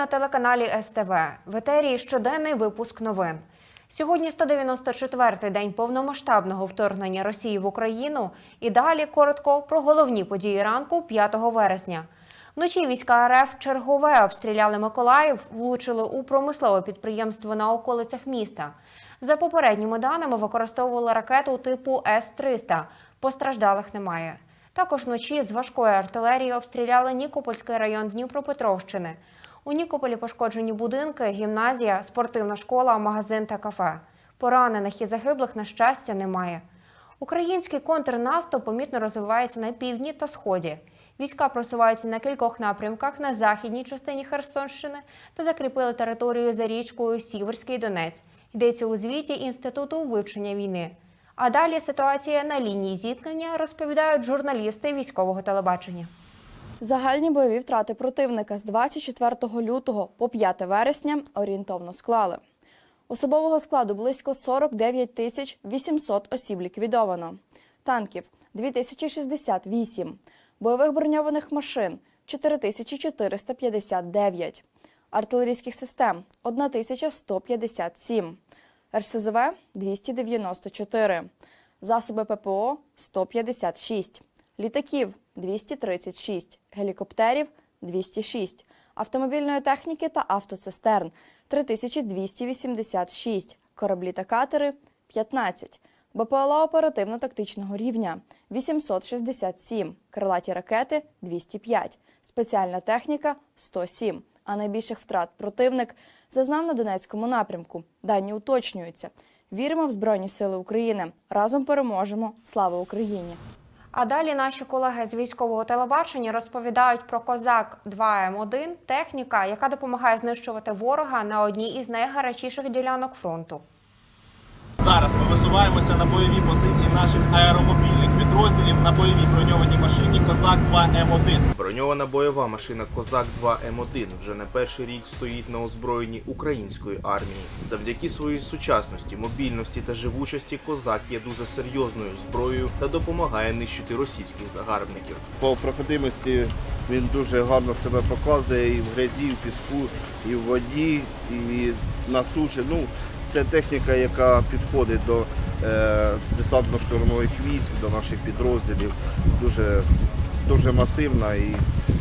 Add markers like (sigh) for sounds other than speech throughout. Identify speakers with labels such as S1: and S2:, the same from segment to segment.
S1: На телеканалі СТВ. В етері щоденний випуск новин. Сьогодні 194-й день повномасштабного вторгнення Росії в Україну. І далі коротко про головні події ранку 5 вересня. Вночі війська РФ чергове обстріляли Миколаїв, влучили у промислове підприємство на околицях міста. За попередніми даними використовували ракету типу С-300. Постраждалих немає. Також вночі з важкої артилерії обстріляли Нікопольський район Дніпропетровщини. У Нікополі пошкоджені будинки, гімназія, спортивна школа, магазин та кафе. Поранених і загиблих, на щастя, немає. Український контрнаступ помітно розвивається на півдні та сході. Війська просуваються на кількох напрямках на західній частині Херсонщини та закріпили територію за річкою Сіверський Донець. Йдеться у звіті Інституту вивчення війни. А далі ситуація на лінії зіткнення розповідають журналісти військового телебачення.
S2: Загальні бойові втрати противника з 24 лютого по 5 вересня орієнтовно склали. Особового складу близько 49 тисяч 800 осіб ліквідовано. Танків 2068. Бойових броньованих машин 4459. Артилерійських систем 1157. РСЗВ 294. Засоби ППО 156. Літаків 236, гелікоптерів 206, автомобільної техніки та автоцистерн 3286, кораблі та катери 15, БПЛА оперативно-тактичного рівня 867, крилаті ракети 205, спеціальна техніка 107. А найбільших втрат противник зазнав на Донецькому напрямку. Дані уточнюються. Віримо в Збройні Сили України. Разом переможемо. Слава Україні!
S1: А далі наші колеги з військового телебачення розповідають про Козак 2М1 техніка, яка допомагає знищувати ворога на одній із найгарячіших ділянок фронту.
S3: Зараз ми висуваємося на бойові позиції наших аеромобільних підрозділів на бойовій броньованій машині Козак 2 М1.
S4: Броньована бойова машина Козак 2 М1 вже не перший рік стоїть на озброєнні української армії. Завдяки своїй сучасності, мобільності та живучості Козак є дуже серйозною зброєю та допомагає нищити російських загарбників.
S5: По проходимості він дуже гарно себе показує і в грязі, і в піску, і в воді, і на суші. Ну, це техніка, яка підходить до е, десантно-штурмових військ, до наших підрозділів. Дуже, дуже масивна і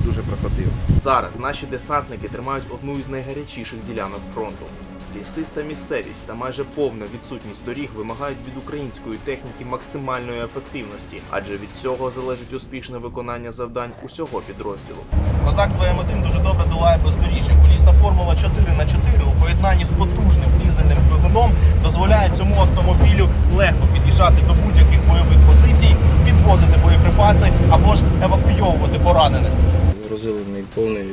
S5: дуже проходима.
S4: Зараз наші десантники тримають одну із найгарячіших ділянок фронту. Лісиста місцевість та майже повна відсутність доріг вимагають від української техніки максимальної ефективності, адже від цього залежить успішне виконання завдань усього підрозділу.
S3: Козак 2 М1 дуже добре долає бездоріжжя. Колісна формула 4 на 4 у поєднанні з потужним дизельним двигуном дозволяє цьому автомобілю легко під'їжджати до будь-яких бойових позицій, підвозити боєприпаси або ж евакуйовувати поранених.
S6: Розилений повний,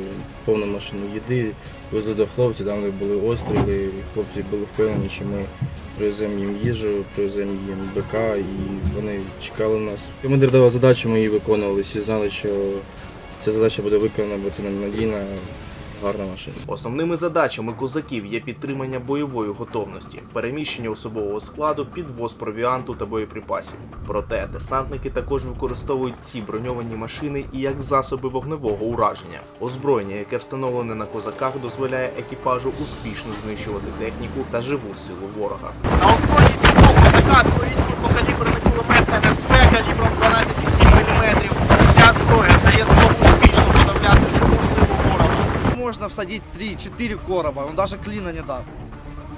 S6: повну машину їди, везли до хлопців, там де були остріли, і хлопці були впевнені, що ми привеземо їм їжу, привеземо їм БК, і вони чекали нас. Командир давав задачу, ми її виконували, всі знали, що ця задача буде виконана, бо це надійна, гарна машина.
S4: Основними задачами козаків є підтримання бойової готовності, переміщення особового складу, підвоз провіанту та боєприпасів. Проте десантники також використовують ці броньовані машини і як засоби вогневого ураження. Озброєння, яке встановлене на козаках, дозволяє екіпажу успішно знищувати техніку та живу силу ворога.
S3: На озброєнні цього козака стоїть крупнокаліберний кулемет НСВ калібром
S7: Можно всадить 3-4 короба, он даже клина не даст.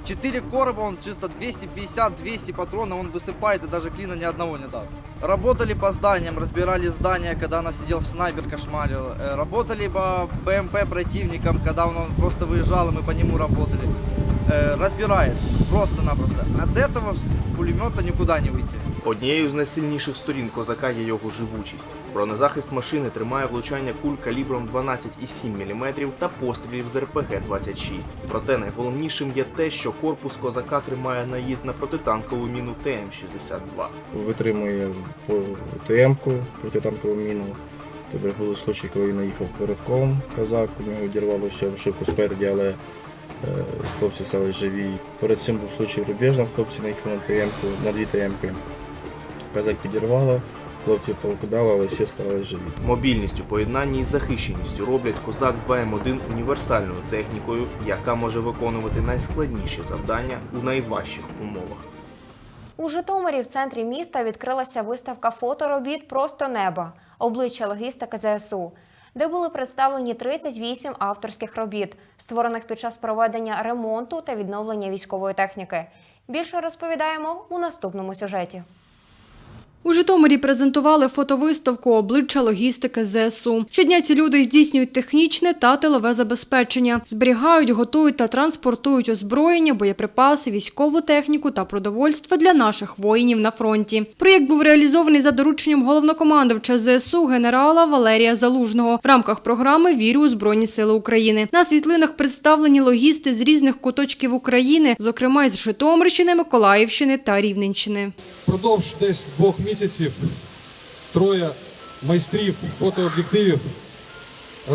S7: 4 короба, он чисто 250-200 патронов, он высыпает и даже клина ни одного не даст. Работали по зданиям, разбирали здания, когда нас сидел снайпер, кошмарил. Э, Работали по БМП противникам, когда он он просто выезжал, и мы по нему работали. Э, Разбирает, просто-напросто. От этого пулемета никуда не выйти.
S4: Однією з найсильніших сторін козака є його живучість. Бронезахист машини тримає влучання куль калібром 12,7 мм та пострілів з РПГ-26. Проте найголовнішим є те, що корпус козака тримає наїзд на протитанкову міну ТМ-62.
S6: Витримує ТМ-ку, протитанкову міну. Тобто були случаї, коли наїхав передком, казак, у нього відірвало обшивку спереді, але е, хлопці стали живі. Перед цим був случай рубежним, хлопці наїхали на ТМ-ку, на дві ТМ-ки. Казак підірвало, хлопці повкидали, але всі стали живі.
S4: Мобільність у поєднанні із захищеністю роблять Козак 2М1 універсальною технікою, яка може виконувати найскладніші завдання у найважчих умовах.
S1: У Житомирі в центрі міста відкрилася виставка фоторобіт Просто неба обличчя логістики ЗСУ, де були представлені 38 авторських робіт, створених під час проведення ремонту та відновлення військової техніки. Більше розповідаємо у наступному сюжеті.
S8: У Житомирі презентували фотовиставку обличчя логістики ЗСУ. Щодня ці люди здійснюють технічне та тилове забезпечення, зберігають, готують та транспортують озброєння, боєприпаси, військову техніку та продовольство для наших воїнів на фронті. Проєкт був реалізований за дорученням головнокомандувача ЗСУ генерала Валерія Залужного в рамках програми Вірю у Збройні Сили України. На світлинах представлені логісти з різних куточків України, зокрема із Житомирщини, Миколаївщини та Рівненщини.
S9: Продовж десь двох місяців троє майстрів фотооб'єктивів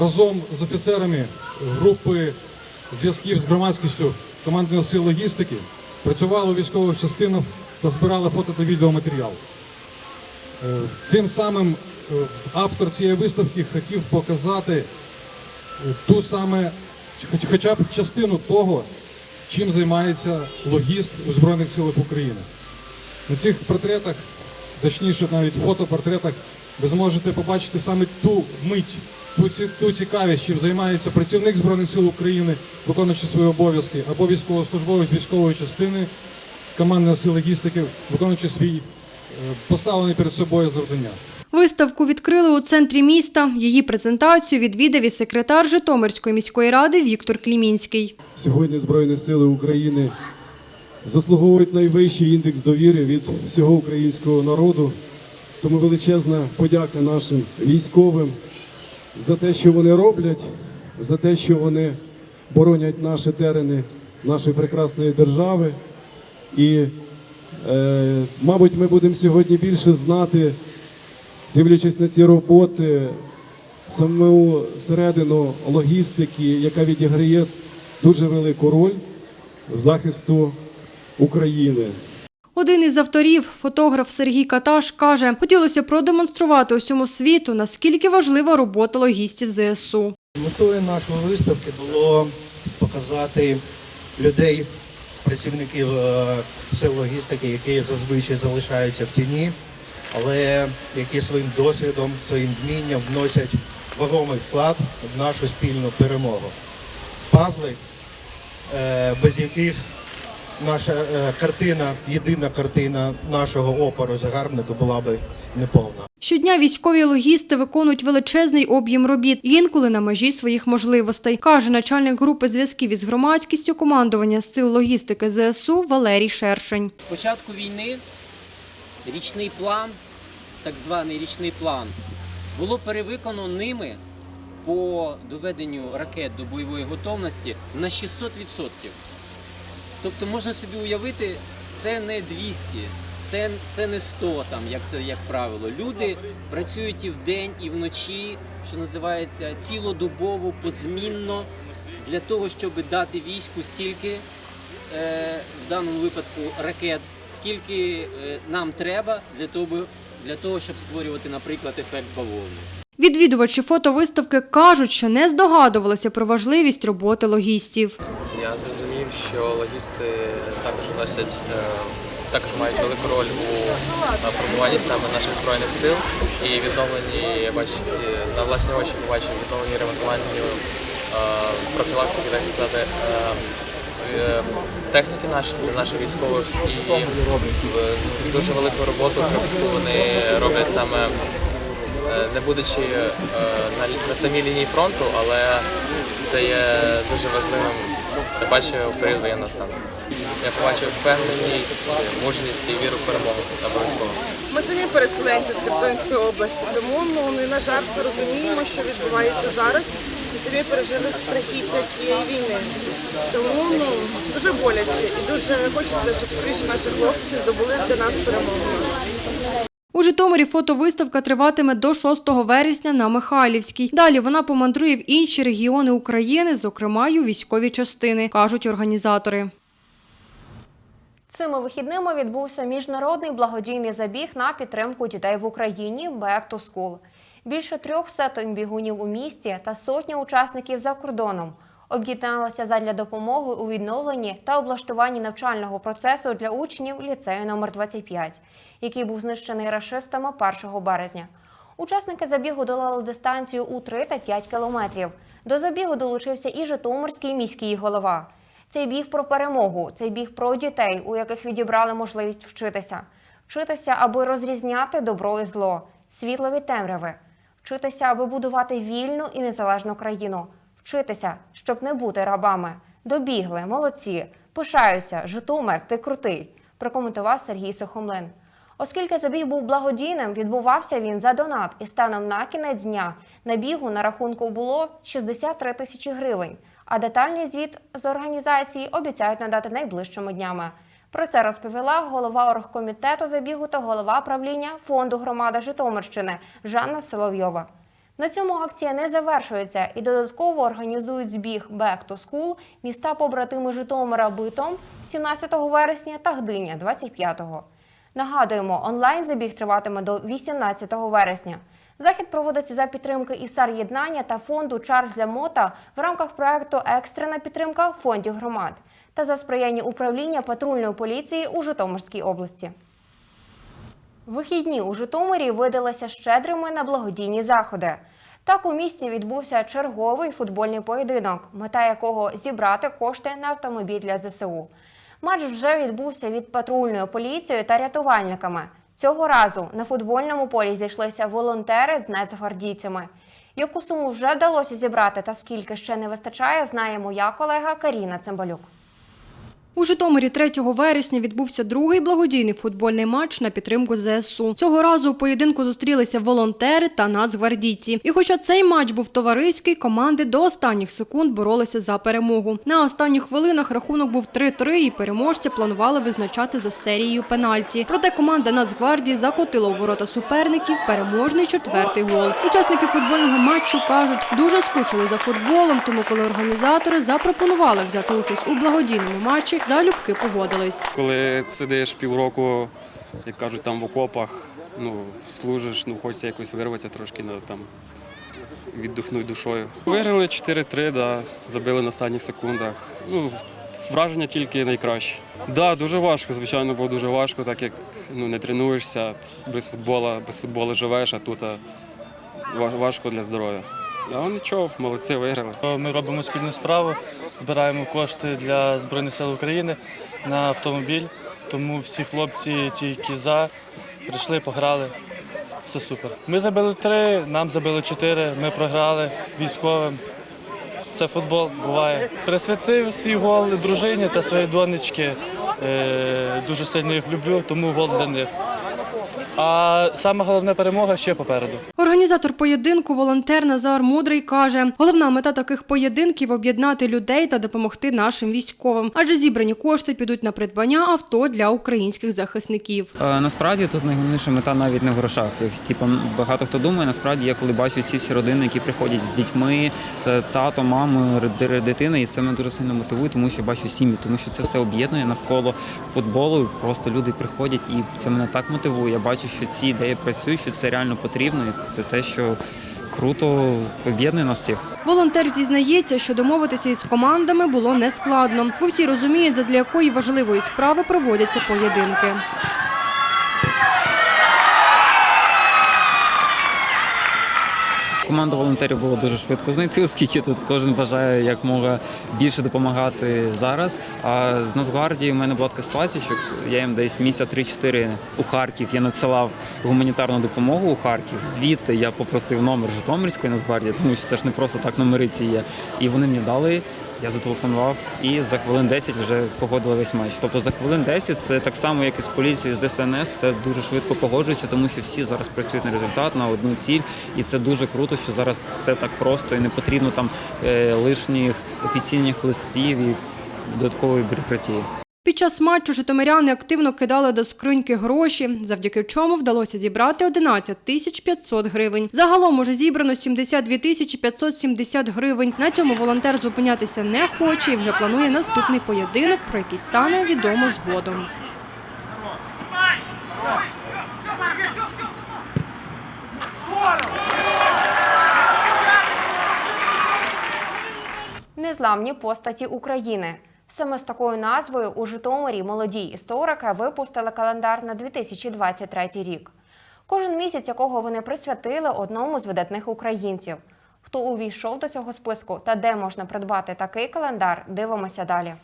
S9: разом з офіцерами групи зв'язків з громадськістю командних сил логістики працювали у військових частинах та збирали фото та відеоматеріал. Е, Цим самим е, автор цієї виставки хотів показати е, ту саме, хоча б частину того, чим займається логіст у Збройних силах України. На цих портретах, точніше навіть фотопортретах, ви зможете побачити саме ту мить, ту, ту цікавість, чим займається працівник Збройних сил України, виконуючи свої обов'язки, або військовослужбовець військової частини, командної сил логістики, виконуючи свій е, поставлений перед собою завдання.
S8: Виставку відкрили у центрі міста. Її презентацію відвідав і секретар Житомирської міської ради Віктор Клімінський.
S10: Сьогодні Збройні Сили України заслуговують найвищий індекс довіри від всього українського народу. Тому величезна подяка нашим військовим за те, що вони роблять, за те, що вони боронять наші терени нашої прекрасної держави. І, е, мабуть, ми будемо сьогодні більше знати, дивлячись на ці роботи, саму середину логістики, яка відіграє дуже велику роль захисту України.
S8: Один із авторів, фотограф Сергій Каташ, каже, хотілося продемонструвати усьому світу, наскільки важлива робота логістів ЗСУ.
S11: Метою нашої виставки було показати людей, працівників е, сил логістики, які зазвичай залишаються в тіні, але які своїм досвідом, своїм вмінням вносять вагомий вклад в нашу спільну перемогу. Пазли, е, без яких наша е, картина, єдина картина нашого опору загарбника була би неповна.
S8: Щодня військові логісти виконують величезний об'єм робіт, інколи на межі своїх можливостей, каже начальник групи зв'язків із громадськістю командування сил логістики ЗСУ Валерій Шершень.
S12: З початку війни річний план, так званий річний план, було перевиконано ними по доведенню ракет до бойової готовності на 600%. Тобто можна собі уявити, це не 200, це, це не 100, там, як це як правило. Люди працюють і вдень, і вночі, що називається цілодобово, позмінно, для того, щоб дати війську стільки е, в даному випадку ракет, скільки е, нам треба для того, для того, щоб створювати, наприклад, ефект бавовни.
S8: Відвідувачі фотовиставки кажуть, що не здогадувалися про важливість роботи логістів.
S13: Я зрозумів, що логісти також вносять е, також мають велику роль у е, формуванні саме наших збройних сил і відновленні, я бачу, е, на власні очі побачив відновленні ремонтуванню е, профілактики, так сказати, техніки для наших військових і дуже велику роботу яку вони роблять саме не будучи на самій лінії фронту, але це є дуже важливим. Я бачив період воєнного стану. Я побачив впевненість, мужність і віру в перемогу обов'язково.
S14: Ми самі переселенці з Херсонської області, тому ну не на жарт розуміємо, що відбувається зараз, і самі пережили страхіття цієї війни. Тому ну дуже боляче і дуже хочеться, щоб скоріше наші хлопці здобули для нас перемогу.
S8: У Житомирі фотовиставка триватиме до 6 вересня на Михайлівській. Далі вона помандрує в інші регіони України, зокрема й у військові частини, кажуть організатори.
S1: Цими вихідними відбувся міжнародний благодійний забіг на підтримку дітей в Україні Back to School. Більше трьох сотень бігунів у місті та сотня учасників за кордоном об'єдналися задля допомоги у відновленні та облаштуванні навчального процесу для учнів ліцею номер 25, який був знищений рашистами 1 березня. Учасники забігу долали дистанцію у 3 та 5 кілометрів. До забігу долучився і Житомирський міський голова. Цей біг про перемогу, цей біг про дітей, у яких відібрали можливість вчитися. Вчитися, аби розрізняти добро і зло, світло від темряви. Вчитися, аби будувати вільну і незалежну країну. Вчитися, щоб не бути рабами. Добігли, молодці. Пишаюся, Житомир, ти крутий, прокоментував Сергій Сухомлин. Оскільки забіг був благодійним, відбувався він за донат, і станом на кінець дня на бігу на рахунку було 63 тисячі гривень. А детальний звіт з організації обіцяють надати найближчими днями. Про це розповіла голова оргкомітету забігу та голова правління фонду громада Житомирщини Жанна Соловйова. На цьому акція не завершується і додатково організують збіг Back to School міста побратими Житомира Битом 17 вересня та Гдиня 25-го. Нагадуємо, онлайн забіг триватиме до 18 вересня. Захід проводиться за підтримки ІСАР Єднання та фонду Чарльза Мота в рамках проекту Екстрена підтримка фондів громад та за сприяння управління патрульної поліції у Житомирській області. Вихідні у Житомирі видалися щедрими на благодійні заходи. Так у місті відбувся черговий футбольний поєдинок, мета якого зібрати кошти на автомобіль для ЗСУ. Матч вже відбувся від патрульної поліцією та рятувальниками. Цього разу на футбольному полі зійшлися волонтери з нацгвардійцями. Яку суму вже вдалося зібрати та скільки ще не вистачає, знає моя колега Каріна Цимбалюк.
S8: У Житомирі 3 вересня відбувся другий благодійний футбольний матч на підтримку ЗСУ. Цього разу у поєдинку зустрілися волонтери та нацгвардійці. І хоча цей матч був товариський, команди до останніх секунд боролися за перемогу. На останніх хвилинах рахунок був 3-3 і переможця планували визначати за серією пенальті. Проте команда Нацгвардії закотила у ворота суперників переможний четвертий гол. Учасники футбольного матчу кажуть, дуже скучили за футболом, тому коли організатори запропонували взяти участь у благодійному матчі, залюбки погодились.
S15: Коли сидиш півроку, як кажуть, там в окопах, ну, служиш, ну, хочеться якось вирватися трошки, на, там, віддихнути душою. Виграли 4-3, да, забили на останніх секундах. Ну, враження тільки найкраще. Так, да, дуже важко, звичайно, було дуже важко, так як ну, не тренуєшся, без футбола, без футболу живеш, а тут а, важко для здоров'я. Але нічого, молодці, виграли.
S16: Ми робимо спільну справу, збираємо кошти для Збройних сил України на автомобіль. Тому всі хлопці, ті, які за, прийшли, пограли. Все супер. Ми забили три, нам забили чотири, ми програли військовим. Це футбол буває. Присвятив свій гол дружині та своїй донечці. Е, Дуже сильно їх люблю, тому гол для них. А саме головна перемога ще попереду.
S8: Організатор поєдинку, волонтер Назар Мудрий каже, головна мета таких поєдинків об'єднати людей та допомогти нашим військовим, адже зібрані кошти підуть на придбання авто для українських захисників.
S17: Е, Насправді тут найголовніша мета навіть не в грошах. Як типу, багато хто думає, насправді я коли бачу ці всі родини, які приходять з дітьми, та тато, мамою, дитина, і це мене дуже сильно мотивує, тому що бачу сім'ї, тому що це все об'єднує навколо футболу. Просто люди приходять, і це мене так мотивує. Я бачу, що ці ідеї працюють, що це реально потрібно, і це те, що круто об'єднує нас всіх.
S8: Волонтер зізнається, що домовитися із командами було нескладно, бо всі розуміють, задля якої важливої справи проводяться поєдинки.
S17: Команду волонтерів було дуже швидко знайти, оскільки тут кожен бажає як мога більше допомагати зараз. А з Нацгвардії в мене була така ситуація, що я їм десь місяця 3-4 у Харків. Я надсилав гуманітарну допомогу у Харків. Звідти я попросив номер Житомирської Нацгвардії, тому що це ж не просто так номери ці є. І вони мені дали. Я зателефонував і за хвилин 10 вже погодили весь матч. Тобто за хвилин 10 це так само, як і з поліцією, з ДСНС. Це дуже швидко погоджується, тому що всі зараз працюють на результат, на одну ціль. І це дуже круто, що зараз все так просто і не потрібно там е, лишніх офіційних листів і додаткової бюрократії.
S8: Під час матчу житомиряни активно кидали до скриньки гроші, завдяки чому вдалося зібрати 11 тисяч 500 гривень. Загалом уже зібрано 72 тисячі 570 гривень. На цьому волонтер зупинятися не хоче і вже планує наступний поєдинок, про який стане відомо згодом.
S1: Незламні постаті України. Саме з такою назвою у Житомирі молоді історики випустили календар на 2023 рік. Кожен місяць, якого вони присвятили одному з видатних українців. Хто увійшов до цього списку та де можна придбати такий календар, дивимося далі.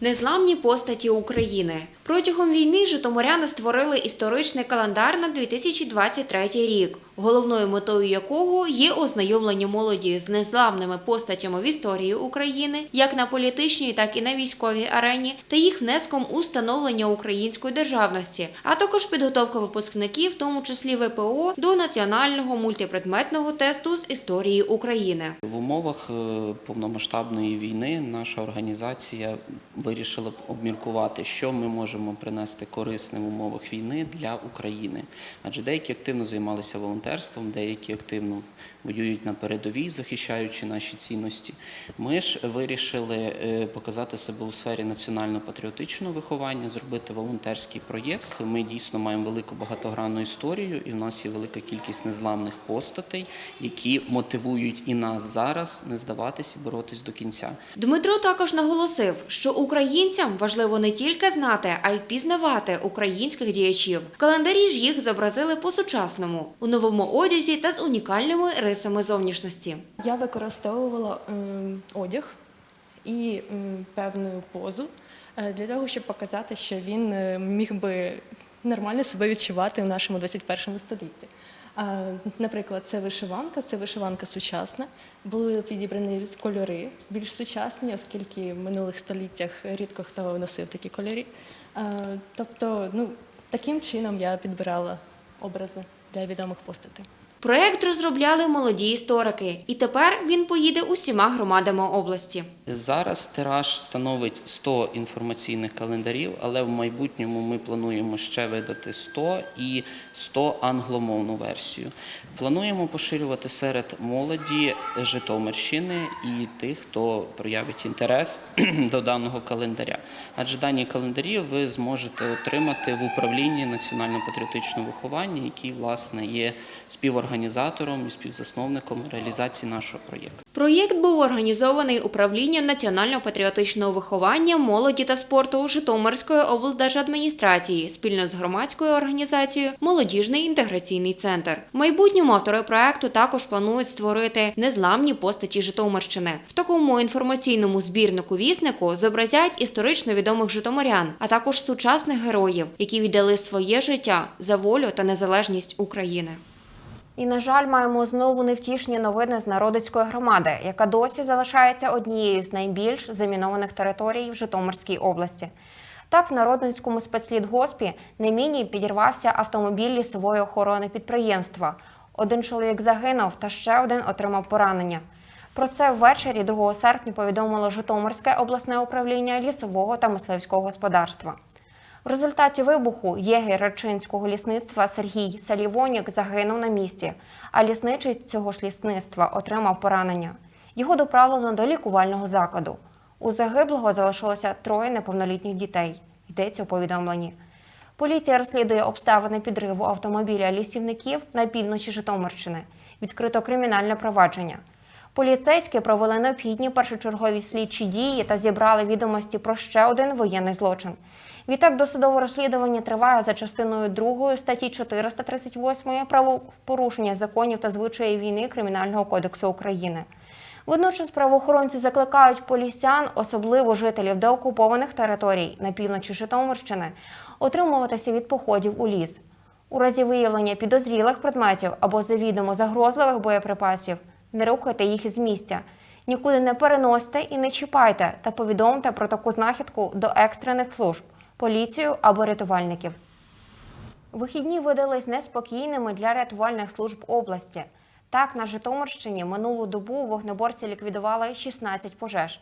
S1: Незламні постаті України. Протягом війни житомиряни створили історичний календар на 2023 рік, головною метою якого є ознайомлення молоді з незламними постатями в історії України, як на політичній, так і на військовій арені, та їх внеском у становлення української державності, а також підготовка випускників, в тому числі ВПО, до національного мультипредметного тесту з історії України.
S18: В умовах е, повномасштабної війни наша організація вирішила обміркувати, що ми можемо принести корисне в умовах війни для України. Адже деякі активно займалися волонтерством, деякі активно воюють на передовій, захищаючи наші цінності. Ми ж вирішили е, показати себе у сфері національно-патріотичного виховання, зробити волонтерський проєкт. Ми дійсно маємо велику багатогранну історію, і в нас є велика кількість незламних постатей, які мотивують і нас зараз не здаватись і боротись до кінця.
S1: Дмитро також наголосив, що українцям важливо не тільки знати, а й впізнавати українських діячів. В календарі ж їх зобразили по-сучасному у новому одязі та з унікальними рисами зовнішності.
S19: Я використовувала ем, одяг і ем, певну позу е, для того, щоб показати, що він е, міг би нормально себе відчувати в нашому 21 столітті. Наприклад, це вишиванка, це вишиванка сучасна. Були підібрані кольори більш сучасні, оскільки в минулих століттях рідко хто носив такі кольори. А, Тобто, ну, таким чином я підбирала образи для відомих постатей.
S1: Проект розробляли молоді історики, і тепер він поїде усіма громадами області.
S18: Зараз тираж становить 100 інформаційних календарів, але в майбутньому ми плануємо ще видати 100 і 100 англомовну версію. Плануємо поширювати серед молоді Житомирщини і тих, хто проявить інтерес (clears throat) до даного календаря. Адже дані календарі ви зможете отримати в управлінні національно-патріотичного виховання, який власне є співорганізатором і співзасновником реалізації нашого проєкту.
S1: Проєкт був організований управлінням національно-патріотичного виховання, молоді та спорту Житомирської облдержадміністрації спільно з громадською організацією Молодіжний інтеграційний центр. В майбутньому автори проекту також планують створити незламні постаті Житомирщини. В такому інформаційному збірнику віснику зобразять історично відомих житомирян, а також сучасних героїв, які віддали своє життя за волю та незалежність України. І, на жаль, маємо знову невтішні новини з народицької громади, яка досі залишається однією з найбільш замінованих територій в Житомирській області. Так, в Народницькому спецлідгоспі на міні підірвався автомобіль лісової охорони підприємства. Один чоловік загинув та ще один отримав поранення. Про це ввечері 2 серпня повідомило Житомирське обласне управління лісового та мисливського господарства. В результаті вибуху єгер Рачинського лісництва Сергій Салівонік загинув на місці, а лісничий цього ж лісництва отримав поранення. Його доправлено до лікувального закладу. У загиблого залишилося троє неповнолітніх дітей. Йдеться у повідомленні. Поліція розслідує обставини підриву автомобіля лісівників на півночі Житомирщини. Відкрито кримінальне провадження. Поліцейські провели необхідні першочергові слідчі дії та зібрали відомості про ще один воєнний злочин. Відтак досудове розслідування триває за частиною 2 статті 438 правопорушення законів та звичаїв війни Кримінального кодексу України. Водночас правоохоронці закликають полісян, особливо жителів деокупованих територій на півночі Житомирщини, отримуватися від походів у ліс. У разі виявлення підозрілих предметів або завідомо загрозливих боєприпасів не рухайте їх із місця. Нікуди не переносьте і не чіпайте та повідомте про таку знахідку до екстрених служб, поліцію або рятувальників. Вихідні видались неспокійними для рятувальних служб області. Так, на Житомирщині минулу добу вогнеборці ліквідували 16 пожеж.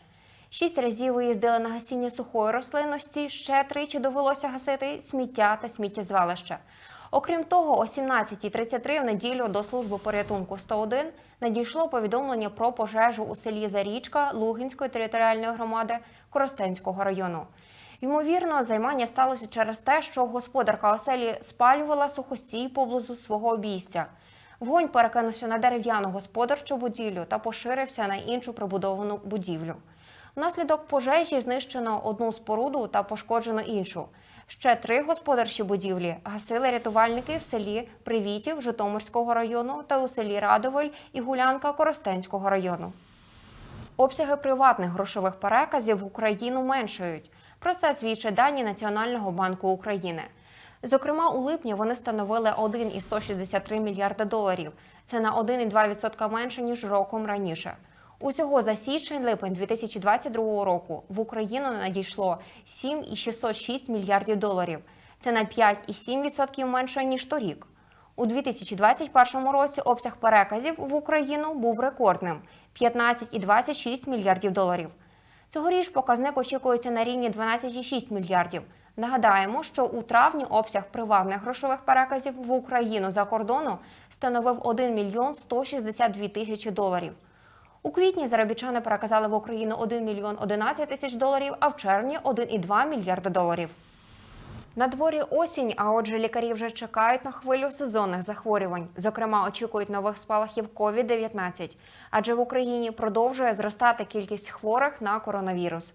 S1: Шість разів виїздили на гасіння сухої рослинності, ще тричі довелося гасити сміття та сміттєзвалища. Окрім того, о 17.33 в неділю до служби порятунку 101 надійшло повідомлення про пожежу у селі Зарічка Лугинської територіальної громади Коростенського району. Ймовірно, займання сталося через те, що господарка оселі спалювала сухостій поблизу свого обійстя. Вогонь перекинувся на дерев'яну господарчу будівлю та поширився на іншу прибудовану будівлю. Внаслідок пожежі знищено одну споруду та пошкоджено іншу. Ще три господарчі будівлі гасили рятувальники в селі Привітів Житомирського району та у селі Радовель і Гулянка Коростенського району. Обсяги приватних грошових переказів в Україну меншають. Про це свідчать дані Національного банку України. Зокрема, у липні вони становили 1,163 мільярда доларів. Це на 1,2% менше ніж роком раніше. Усього за січень-липень 2022 року в Україну надійшло 7,606 мільярдів доларів. Це на 5,7% менше ніж торік. У 2021 році обсяг переказів в Україну був рекордним 15,26 мільярдів доларів. Цьогоріч показник очікується на рівні 12,6 мільярдів. Нагадаємо, що у травні обсяг приватних грошових переказів в Україну за кордону становив 1 мільйон 162 тисячі доларів. У квітні заробітчани переказали в Україну 1 мільйон 11 тисяч доларів, а в червні 1,2 мільярда доларів. На дворі осінь, а отже, лікарі вже чекають на хвилю сезонних захворювань. Зокрема, очікують нових спалахів COVID-19, адже в Україні продовжує зростати кількість хворих на коронавірус.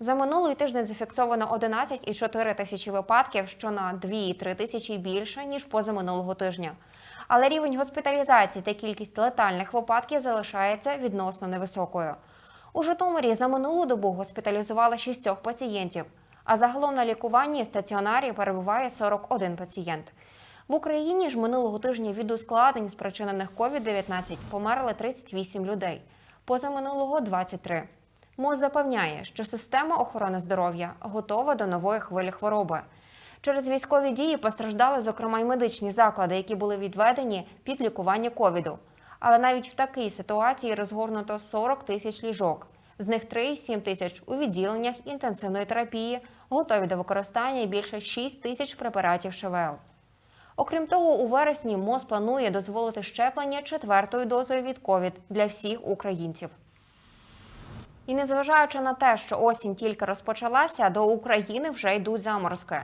S1: За минулий тиждень зафіксовано 11,4 тисячі випадків, що на 2,3 тисячі більше ніж позаминулого тижня. Але рівень госпіталізації та кількість летальних випадків залишається відносно невисокою. У Житомирі за минулу добу госпіталізували шістьох пацієнтів, а загалом на лікуванні в стаціонарі перебуває 41 пацієнт. В Україні ж минулого тижня від ускладнень, спричинених COVID-19, померли 38 людей, позаминулого 23. МОЗ запевняє, що система охорони здоров'я готова до нової хвилі хвороби. Через військові дії постраждали, зокрема, й медичні заклади, які були відведені під лікування ковіду. Але навіть в такій ситуації розгорнуто 40 тисяч ліжок. З них 3,7 тисяч у відділеннях інтенсивної терапії, готові до використання більше 6 тисяч препаратів ШВЛ. Окрім того, у вересні МОЗ планує дозволити щеплення четвертою дозою від ковід для всіх українців. І незважаючи на те, що осінь тільки розпочалася, до України вже йдуть заморозки.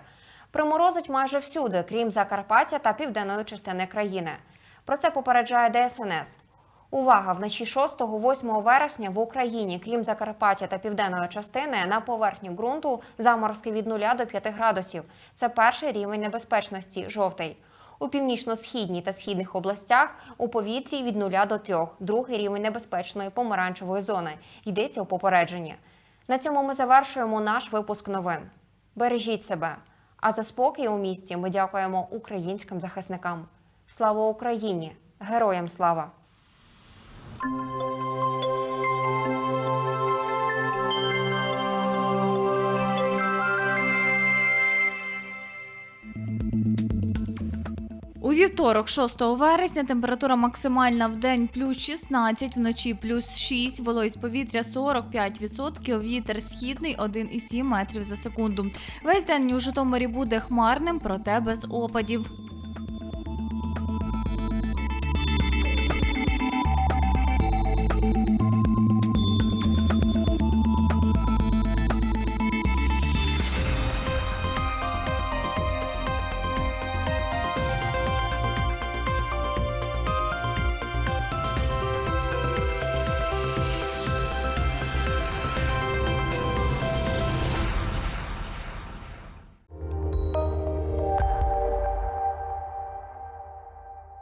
S1: Приморозить майже всюди, крім Закарпаття та південної частини країни. Про це попереджає ДСНС. Увага! Вночі 6-8 вересня в Україні, крім Закарпаття та південної частини, на поверхні ґрунту заморозки від 0 до 5 градусів. Це перший рівень небезпечності жовтий. У північно-східній та східних областях у повітрі від 0 до 3, другий рівень небезпечної помаранчевої зони. Йдеться у попередженні. На цьому ми завершуємо наш випуск новин. Бережіть себе. А за спокій у місті ми дякуємо українським захисникам. Слава Україні! Героям слава!
S20: У вівторок, 6 вересня, температура максимальна в день плюс 16, вночі плюс 6, вологість повітря 45%, вітер східний 1,7 метрів за секунду. Весь день у Житомирі буде хмарним, проте без опадів.